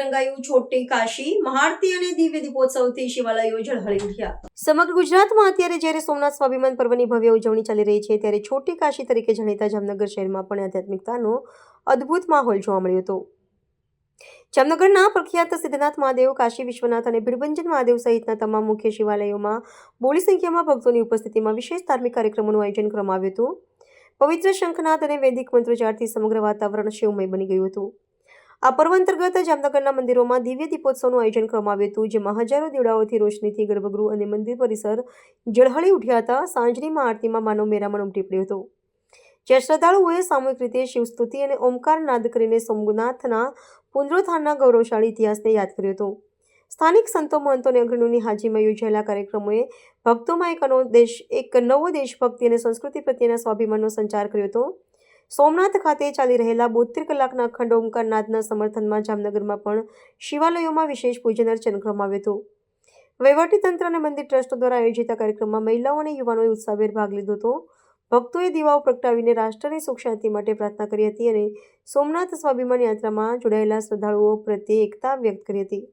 રંગાયું છોટી કાશી મહારતી અને દિવ્ય દીપોત્સવથી શિવાલયો ઝળહળી ઉઠ્યા. સમગ્ર ગુજરાતમાં અત્યારે જ્યારે સોમનાથ સ્વાભિમાન પર્વની ભવ્ય ઉજવણી ચાલી રહી છે, ત્યારે છોટી કાશી તરીકે જાણીતા જામનગર શહેરમાં પણ આધ્યાત્મિકતાનો અદ્ભુત માહોલ જોવા મળ્યો હતો. જામનગરના પ્રખ્યાત સિદ્ધનાથ મહાદેવ, કાશી વિશ્વનાથ અને ભીડભંજન મહાદેવ સહિતના તમામ મુખ્ય શિવાલયોમાં બહોળી સંખ્યામાં ભક્તોની ઉપસ્થિતિમાં વિશેષ ધાર્મિક કાર્યક્રમોનું આયોજન કરવામાં આવ્યું હતું. પવિત્ર શંખનાથ અને વૈદિક મંત્રોચ્ચારથી સમગ્ર વાતાવરણ શિવમય બની ગયું હતું. આ પર્વ અંતર્ગત જામનગરના મંદિરોમાં દિવ્ય દીપોત્સવનું આયોજન કરવામાં આવ્યું હતું, જેમાં હજારો દીવડાઓથી રોશનીથી ગર્ભગૃહ અને મંદિર પરિસર ઝળહળી ઉઠ્યા હતા. સાંજની આરતીમાં માનવ મેરામણ ઉમટી પડ્યો હતો. જ્યાં શ્રદ્ધાળુઓએ સામૂહિક રીતે શિવસ્તુતિ અને ઓમકાર નાદ કરીને સોમનાથના પુનરોત્થાનના ગૌરવશાળી ઇતિહાસને યાદ કર્યો હતો. સ્થાનિક સંતો, મહંતો અને અગ્રણીઓની હાજરીમાં યોજાયેલા કાર્યક્રમોએ ભક્તોમાં એક દેશ, એક નવો દેશભક્તિ અને સંસ્કૃતિ પ્રત્યેના સ્વાભિમાનનો સંચાર કર્યો હતો. સોમનાથ ખાતે ચાલી રહેલા બોતેર કલાકના અખંડ ઓમકારનાથના સમર્થનમાં જામનગરમાં પણ શિવાલયોમાં વિશેષ પૂજન અર્ચન કરવામાં આવ્યું હતું. વહીવટીતંત્ર અને મંદિર ટ્રસ્ટો દ્વારા આયોજિત આ કાર્યક્રમમાં મહિલાઓ અને યુવાનોએ ઉત્સાહભેર ભાગ લીધો હતો. ભક્તોએ દીવાઓ પ્રગટાવીને રાષ્ટ્રની સુખ શાંતિ માટે પ્રાર્થના કરી હતી અને સોમનાથ સ્વાભિમાન યાત્રામાં જોડાયેલા શ્રદ્ધાળુઓ પ્રત્યે એકતા વ્યક્ત કરી હતી.